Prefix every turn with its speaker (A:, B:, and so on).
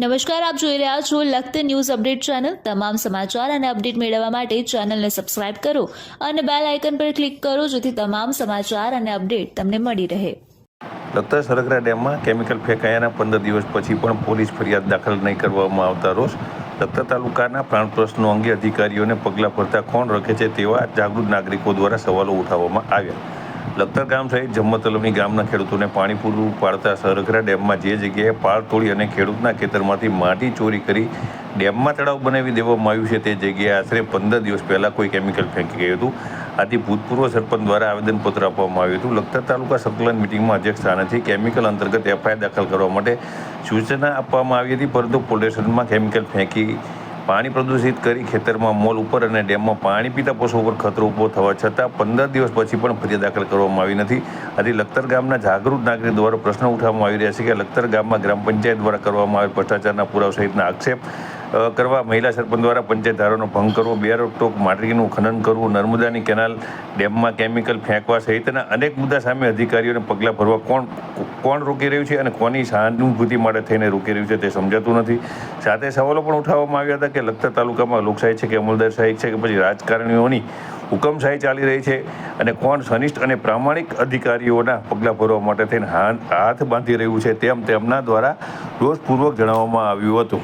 A: નમસ્કાર, આપ જોઈ રહ્યા છો લખત ન્યૂઝ અપડેટ ચેનલ. તમામ સમાચાર અને અપડેટ મેળવવા માટે ચેનલને સબસ્ક્રાઇબ કરો અને બેલ આઇકન પર ક્લિક કરો જેથી તમામ સમાચાર અને અપડેટ તમને મળી રહે.
B: લખતર સરગરા ડેમમાં કેમિકલ ફેંકાયાના પંદર દિવસ પછી પણ પોલીસ ફરિયાદ દાખલ નહીં કરવામાં આવતા રોષ. લખતર તાલુકાના પ્રાણ પ્રશ્નો અંગે અધિકારીઓને પગલાં ભરતા કોણ રખે છે તેવા જાગૃત નાગરિકો દ્વારા સવાલો ઉઠાવવામાં આવ્યા. લખતર ગામ સહિત જમ્મતલમની ગામના ખેડૂતોને પાણી પૂરું પાડતા સરખરા ડેમમાં જે જગ્યાએ પાળ તોડી અને ખેડૂતના ખેતરમાંથી માટી ચોરી કરી ડેમમાં તળાવ બનાવી દેવામાં આવ્યું છે તે જગ્યાએ આશરે પંદર દિવસ પહેલાં કોઈ કેમિકલ ફેંકી ગયું હતું. આથી ભૂતપૂર્વ સરપંચ દ્વારા આવેદનપત્ર આપવામાં આવ્યું હતું. લખતર તાલુકા સંકલન મિટિંગમાં અધ્યક્ષ સ્થાનેથી કેમિકલ અંતર્ગત એફઆઈઆર દાખલ કરવા માટે સૂચના આપવામાં આવી હતી, પરંતુ પોલીસ સ્ટેશનમાં કેમિકલ ફેંકી પાણી પ્રદૂષિત કરી ખેતરમાં મોલ ઉપર અને ડેમમાં પાણી પીતા પશુઓ ઉપર ખતરો ઊભો થવા છતાં પંદર દિવસ પછી પણ ફરિયાદ દાખલ કરવામાં આવી નથી. આથી લખતર ગામના જાગૃત નાગરિક દ્વારા પ્રશ્ન ઉઠાવવામાં આવી રહ્યા છે કે લખતર ગામમાં ગ્રામ પંચાયત દ્વારા કરવામાં આવેલ ભ્રષ્ટાચારના પુરાવા સહિતના આક્ષેપ કરવા મહિલા સરપંચ દ્વારા પંચાયત ધારાનો ભંગ કરવો બે ટોક માટીનું ખનન કરવું, નર્મદાની કેનાલ ડેમમાં કેમિકલ ફેંકવા સહિતના અનેક મુદ્દા સામે અધિકારીઓને પગલાં ભરવા કોણ કોણ રોકી રહ્યું છે અને કોની સહાનુભૂતિ માટે થઈને રોકી રહ્યું છે તે સમજાતું નથી. સાથે સવાલો પણ ઉઠાવવામાં આવ્યા હતા કે લખતર તાલુકામાં લોકશાહી છે કે અમલદારશાહી છે કે પછી રાજકારણીઓની હુકમશાહી ચાલી રહી છે અને કોણ સનિષ્ઠ અને પ્રામાણિક અધિકારીઓના પગલાં ભરવા માટે થઈને હાથ હાથ બાંધી રહ્યું છે તેમ તેમના દ્વારા રોષપૂર્વક જણાવવામાં આવ્યું હતું.